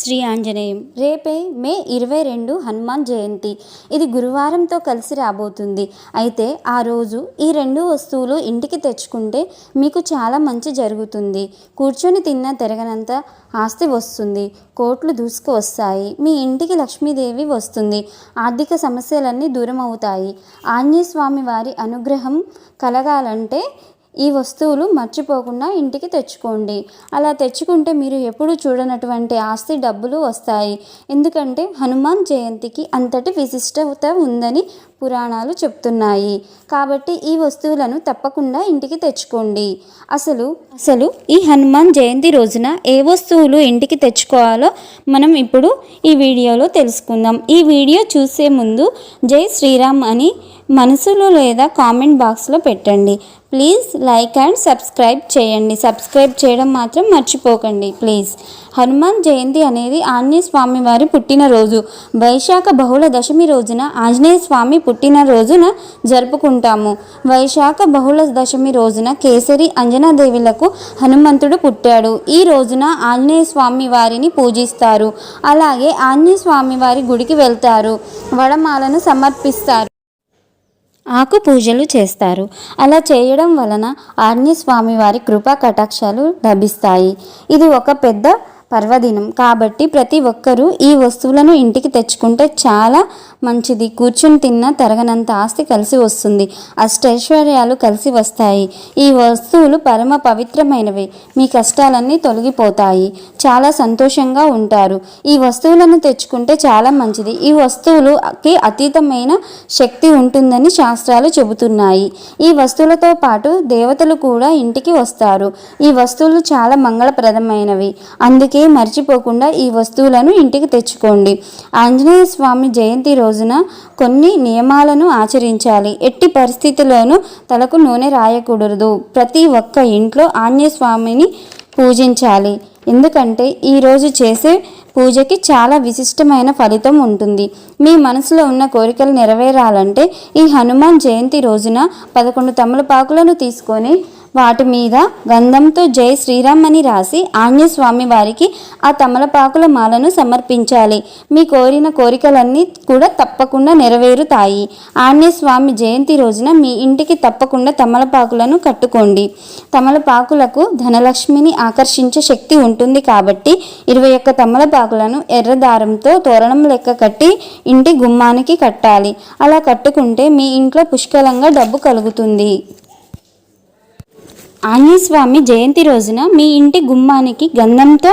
శ్రీ ఆంజనేయం. రేపే మే ఇరవై రెండు హనుమాన్ జయంతి. ఇది గురువారంతో కలిసి రాబోతుంది. అయితే ఆ రోజు ఈ రెండు వస్తువులు ఇంటికి తెచ్చుకుంటే మీకు చాలా మంచి జరుగుతుంది. కూర్చొని తిన్న తిరగనంత ఆస్తి వస్తుంది. కోట్లు దూసుకు వస్తాయి. మీ ఇంటికి లక్ష్మీదేవి వస్తుంది. ఆర్థిక సమస్యలన్నీ దూరం అవుతాయి ఆంజనేయ స్వామి వారి అనుగ్రహం కలగాలంటే ఈ వస్తువులు మర్చిపోకుండా ఇంటికి తెచ్చుకోండి. అలా తెచ్చుకుంటే మీరు ఎప్పుడు చూడనటువంటి ఆస్తి డబ్బులు వస్తాయి. ఎందుకంటే హనుమాన్ జయంతికి అంతటి విశిష్టత ఉందని పురాణాలు చెప్తున్నాయి. కాబట్టి ఈ వస్తువులను తప్పకుండా ఇంటికి తెచ్చుకోండి. అసలు అసలు ఈ హనుమాన్ జయంతి రోజున ఏ వస్తువులు ఇంటికి తెచ్చుకోవాలో మనం ఇప్పుడు ఈ వీడియోలో తెలుసుకుందాం. ఈ వీడియో చూసే ముందు జై శ్రీరామ్ అని మనసులో లేదా కామెంట్ బాక్స్లో పెట్టండి. ప్లీజ్ లైక్ అండ్ సబ్స్క్రైబ్ చేయండి. సబ్స్క్రైబ్ చేయడం మాత్రం మర్చిపోకండి. ప్లీజ్. హనుమాన్ జయంతి అనేది ఆంజనేయ స్వామి వారి పుట్టినరోజు. వైశాఖ బహుళ దశమి రోజున ఆంజనేయ స్వామి పుట్టినరోజున జరుపుకుంటాము. వైశాఖ బహుళ దశమి రోజున కేసరి అంజనాదేవులకు హనుమంతుడు పుట్టాడు. ఈ రోజున ఆంజనేయ స్వామి వారిని పూజిస్తారు. అలాగే ఆంజనేయ స్వామి వారి గుడికి వెళ్తారు. వడమాలను సమర్పిస్తారు. ఆకు పూజలు చేస్తారు. అలా చేయడం వలన ఆంజనేయ స్వామి వారి కృపా కటాక్షాలు లభిస్తాయి. ఇది ఒక పెద్ద పర్వదినం. కాబట్టి ప్రతి ఒక్కరూ ఈ వస్తువులను ఇంటికి తెచ్చుకుంటే చాలా మంచిది. కూర్చుని తిన్న తరగనంత ఆస్తి కలిసి వస్తుంది. అష్టైశ్వర్యాలు కలిసి వస్తాయి. ఈ వస్తువులు పరమ పవిత్రమైనవి. మీ కష్టాలన్నీ తొలగిపోతాయి. చాలా సంతోషంగా ఉంటారు. ఈ వస్తువులను తెచ్చుకుంటే చాలా మంచిది. ఈ వస్తువులుకి అతీతమైన శక్తి ఉంటుందని శాస్త్రాలు చెబుతున్నాయి. ఈ వస్తువులతో పాటు దేవతలు కూడా ఇంటికి వస్తారు. ఈ వస్తువులు చాలా మంగళప్రదమైనవి. అందుకే మర్చిపోకుండా ఈ వస్తువులను ఇంటికి తెచ్చుకోండి. ఆంజనేయ స్వామి జయంతి రోజున కొన్ని నియమాలను ఆచరించాలి. ఎట్టి పరిస్థితుల్లోనూ తలకు నూనె రాయకూడదు. ప్రతి ఒక్క ఇంట్లో ఆంజనేయ స్వామిని పూజించాలి. ఎందుకంటే ఈరోజు చేసే పూజకి చాలా విశిష్టమైన ఫలితం ఉంటుంది. మీ మనసులో ఉన్న కోరికలు నెరవేరాలంటే ఈ హనుమాన్ జయంతి రోజున పదకొండు తమలపాకులను తీసుకొని వాటి మీద గంధంతో జై శ్రీరామ్ అని రాసి ఆంజస్వామి వారికి ఆ తమలపాకుల మాలను సమర్పించాలి. మీ కోరిన కోరికలన్నీ కూడా తప్పకుండా నెరవేరుతాయి. ఆంజస్వామి జయంతి రోజున మీ ఇంటికి తప్పకుండా తమలపాకులను కట్టుకోండి. తమలపాకులకు ధనలక్ష్మిని ఆకర్షించే శక్తి ఉంటుంది కాబట్టి ఇరవై ఒక్క తమలపాకులను ఎర్ర దారంతో తోరణం లెక్క కట్టి ఇంటి గుమ్మానికి కట్టాలి. అలా కట్టుకుంటే మీ ఇంట్లో పుష్కలంగా డబ్బు కలుగుతుంది. ఆంజనేయస్వామి జయంతి రోజున మీ ఇంటి గుమ్మానికి గంధంతో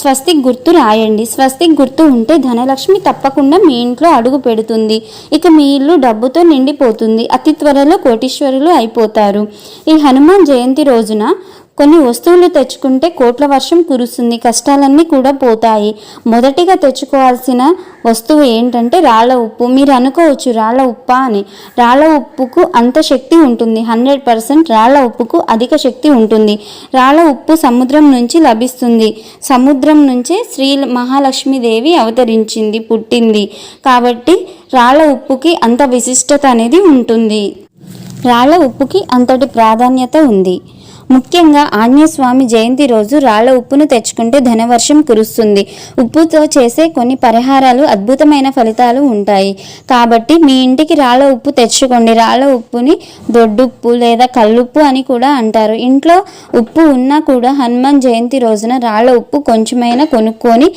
స్వస్తిక్ గుర్తు రాయండి. స్వస్తిక్ గుర్తు ఉంటే ధనలక్ష్మి తప్పకుండా మీ ఇంట్లో అడుగు పెడుతుంది. ఇక మీ ఇల్లు డబ్బుతో నిండిపోతుంది. అతి త్వరలో కోటీశ్వరులు అయిపోతారు. ఈ హనుమాన్ జయంతి రోజున కొన్ని వస్తువులు తెచ్చుకుంటే కోట్ల వర్షం కురుస్తుంది కష్టాలన్నీ కూడా పోతాయి. మొదటిగా తెచ్చుకోవాల్సిన వస్తువు ఏంటంటే రాళ్ళ ఉప్పు. మీరు అనుకోవచ్చు రాళ్ళ ఉప్పా అని. రాళ్ళ ఉప్పుకు అంత శక్తి ఉంటుంది. హండ్రెడ్ పర్సెంట్ రాళ్ళ ఉప్పుకు అధిక శక్తి ఉంటుంది. రాళ్ళ ఉప్పు సముద్రం నుంచి లభిస్తుంది. సముద్రం నుంచే శ్రీ మహాలక్ష్మీదేవి అవతరించింది పుట్టింది. కాబట్టి రాళ్ళ ఉప్పుకి అంత విశిష్టత అనేది ఉంటుంది. రాళ్ళ ఉప్పుకి అంతటి ప్రాధాన్యత ఉంది. ముఖ్యంగా ఆంజనేయస్వామి జయంతి రోజు రాళ్ళ ఉప్పును తెచ్చుకుంటే ధనవర్షం కురుస్తుంది. ఉప్పుతో చేసే కొన్ని పరిహారాలు అద్భుతమైన ఫలితాలు ఉంటాయి. కాబట్టి మీ ఇంటికి రాళ్ళ ఉప్పు తెచ్చుకోండి. రాళ్ళ ఉప్పుని దొడ్డుప్పు లేదా కల్లుప్పు అని కూడా అంటారు. ఇంట్లో ఉప్పు ఉన్నా కూడా హనుమాన్ జయంతి రోజున రాళ్ళ ఉప్పు కొంచెమైనా కొనుక్కొని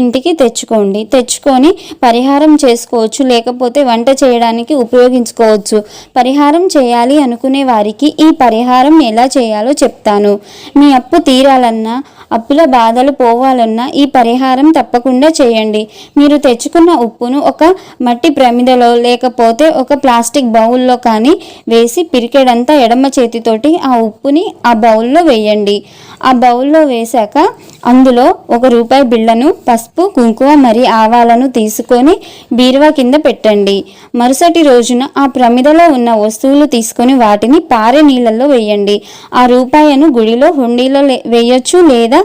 ఇంటికి తెచ్చుకోండి. తెచ్చుకొని పరిహారం చేసుకోవచ్చు. లేకపోతే వంట చేయడానికి ఉపయోగించుకోవచ్చు. పరిహారం చేయాలి అనుకునే వారికి ఈ పరిహారం ఎలా చేయాలో చెప్తాను. మీ అప్పు తీరాలన్నా అప్పుల బాధలు పోవాలన్నా ఈ పరిహారం తప్పకుండా చేయండి. మీరు తెచ్చుకున్న ఉప్పును ఒక మట్టి ప్రమిదలో లేకపోతే ఒక ప్లాస్టిక్ బౌల్లో కానీ వేసి పిరికెడంతా ఎడమ చేతితోటి ఆ ఉప్పుని ఆ బౌల్లో వేయండి. ఆ బౌల్లో వేశాక అందులో ఒక రూపాయి బిళ్ళను పసుపు కుంకుమ మరి ఆవాలను తీసుకొని బీరువా కింద పెట్టండి. మరుసటి రోజున ఆ ప్రమిదలో ఉన్న వస్తువులు తీసుకొని వాటిని పారే నీళ్ళల్లో వేయండి. ఆ రూపాయను గుడిలో హుండీలో లే- వేయొచ్చు లేదా లేదా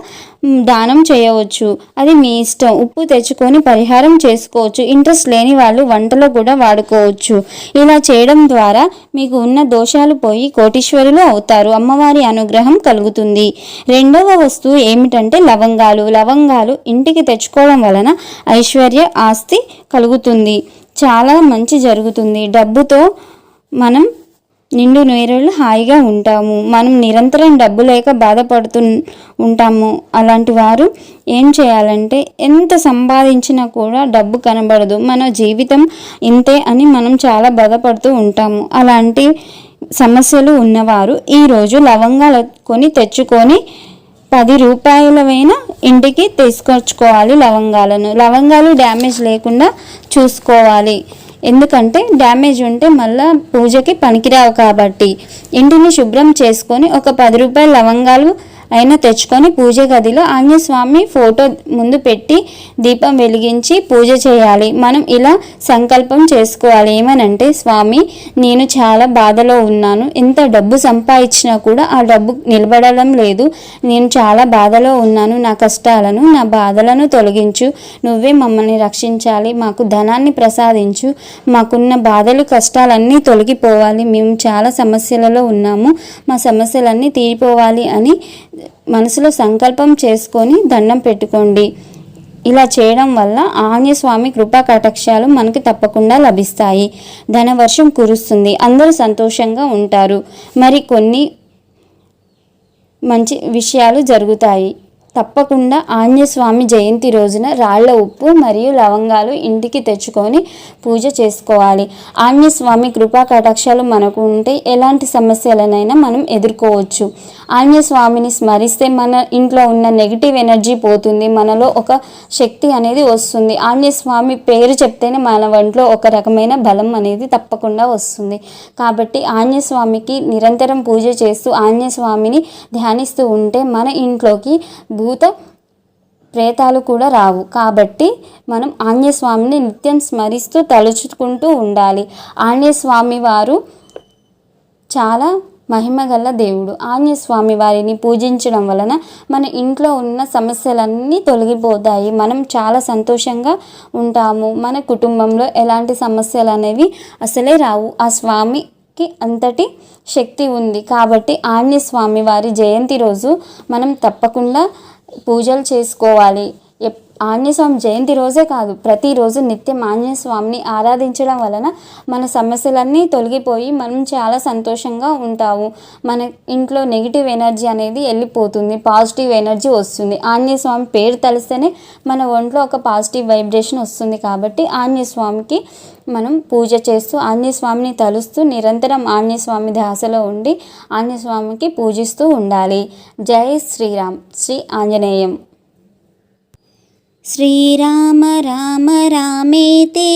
దానం చేయవచ్చు. అది మీ ఇష్టం. ఉప్పు తెచ్చుకొని పరిహారం చేసుకోవచ్చు. ఇంట్రెస్ట్ లేని వాళ్ళు వంటలో కూడా వాడుకోవచ్చు. ఇలా చేయడం ద్వారా మీకు ఉన్న దోషాలు పోయి కోటీశ్వరులు అవుతారు. అమ్మవారి అనుగ్రహం కలుగుతుంది. రెండవ వస్తువు ఏమిటంటే లవంగాలు. లవంగాలు ఇంటికి తెచ్చుకోవడం వలన ఐశ్వర్య ఆస్తి కలుగుతుంది. చాలా మంచి జరుగుతుంది. డబ్బుతో మనం నిండు నేరులు హాయిగా ఉంటాము. మనం నిరంతరం డబ్బు లేక బాధపడుతూ ఉంటాము. అలాంటి వారు ఏం చేయాలంటే ఎంత సంపాదించినా కూడా డబ్బు కనబడదు. మన జీవితం ఇంతే అని మనం చాలా బాధపడుతూ ఉంటాము. అలాంటి సమస్యలు ఉన్నవారు ఈరోజు లవంగాలు కొని తెచ్చుకొని పది రూపాయలవైనా ఇంటికి తీసుకొచ్చుకోవాలి లవంగాలను. లవంగాలు డ్యామేజ్ లేకుండా చూసుకోవాలి. ఎందుకంటే డ్యామేజ్ ఉంటే మళ్ళా పూజకి పనికిరావు కాబట్టి. ఇంటిని శుభ్రం చేసుకొని ఒక పది రూపాయల లవంగాలు అయినా తెచ్చుకొని పూజ గదిలో ఆంజనేయస్వామి ఫోటో ముందు పెట్టి దీపం వెలిగించి పూజ చేయాలి. మనం ఇలా సంకల్పం చేసుకోవాలి. ఏమనంటే స్వామి నేను చాలా బాధలో ఉన్నాను. ఎంత డబ్బు సంపాదించినా కూడా ఆ డబ్బు నిలబడడం లేదు. నేను చాలా బాధలో ఉన్నాను. నా కష్టాలను నా బాధలను తొలగించు. నువ్వే మమ్మల్ని రక్షించాలి. మాకు ధనాన్ని ప్రసాదించు. మాకున్న బాధలు కష్టాలన్నీ తొలగిపోవాలి. మేము చాలా సమస్యలలో ఉన్నాము. మా సమస్యలన్నీ తీరిపోవాలి అని మనసులో సంకల్పం చేసుకొని దండం పెట్టుకోండి. ఇలా చేయడం వల్ల ఆంజస్వామి కృపా కటాక్షాలు మనకు తప్పకుండా లభిస్తాయి. ధనవర్షం కురుస్తుంది. అందరూ సంతోషంగా ఉంటారు. మరి కొన్ని మంచి విషయాలు జరుగుతాయి. తప్పకుండా ఆంజస్వామి జయంతి రోజున రాళ్ళ ఉప్పు మరియు లవంగాలు ఇంటికి తెచ్చుకొని పూజ చేసుకోవాలి. ఆంజస్వామి కృపా కటాక్షాలు మనకు ఉంటే ఎలాంటి సమస్యలనైనా మనం ఎదుర్కోవచ్చు. ఆంజస్వామిని స్మరిస్తే మన ఇంట్లో ఉన్న నెగిటివ్ ఎనర్జీ పోతుంది. మనలో ఒక శక్తి అనేది వస్తుంది. ఆంజస్వామి పేరు చెప్తేనే మన ఒంట్లో ఒక రకమైన బలం అనేది తప్పకుండా వస్తుంది. కాబట్టి ఆంజస్వామికి నిరంతరం పూజ చేస్తూ ఆంజస్వామిని ధ్యానిస్తూ ఉంటే మన ఇంట్లోకి భూత ప్రేతాలు కూడా రావు. కాబట్టి మనం ఆంజనేయస్వామిని నిత్యం స్మరిస్తూ తలుచుకుంటూ ఉండాలి. ఆంజనేయస్వామి వారు చాలా మహిమగల దేవుడు. ఆంజనేయస్వామి వారిని పూజించడం వలన మన ఇంట్లో ఉన్న సమస్యలన్నీ తొలగిపోతాయి. మనం చాలా సంతోషంగా ఉంటాము. మన కుటుంబంలో ఎలాంటి సమస్యలు అనేవి అసలే రావు. ఆ స్వామి కి అంతటి శక్తి ఉంది. కాబట్టి ఆంజనేయ స్వామి వారి జయంతి రోజు మనం తప్పకుండా పూజలు చేసుకోవాలి. ఆంజనేయస్వామి జయంతి రోజే కాదు ప్రతిరోజు నిత్యం ఆంజనేయస్వామిని ఆరాధించడం వలన మన సమస్యలన్నీ తొలగిపోయి మనం చాలా సంతోషంగా ఉంటాము. మన ఇంట్లో నెగిటివ్ ఎనర్జీ అనేది వెళ్ళిపోతుంది పాజిటివ్ ఎనర్జీ వస్తుంది. ఆంజనేయస్వామి పేరు తలిస్తేనే మన ఒంట్లో ఒక పాజిటివ్ వైబ్రేషన్ వస్తుంది కాబట్టి ఆంజనేయస్వామికి మనం పూజ చేస్తూ ఆంజనేయస్వామిని తలుస్తూ నిరంతరం ఆంజనేయస్వామి ధ్యాసలో ఉండి ఆంజనేయస్వామికి పూజిస్తూ ఉండాలి. జై శ్రీరామ్. శ్రీ ఆంజనేయం. శ్రీరామ రామ రామేతే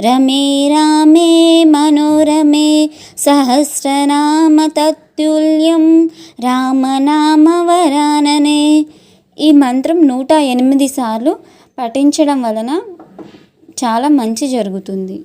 రమే రామే మనోరమే సహస్రనామ తత్తుల్యం రామనామ వరాననే ఈ మంత్రం నూట ఎనిమిది సార్లు పఠించడం వలన చాలా మంచి జరుగుతుంది.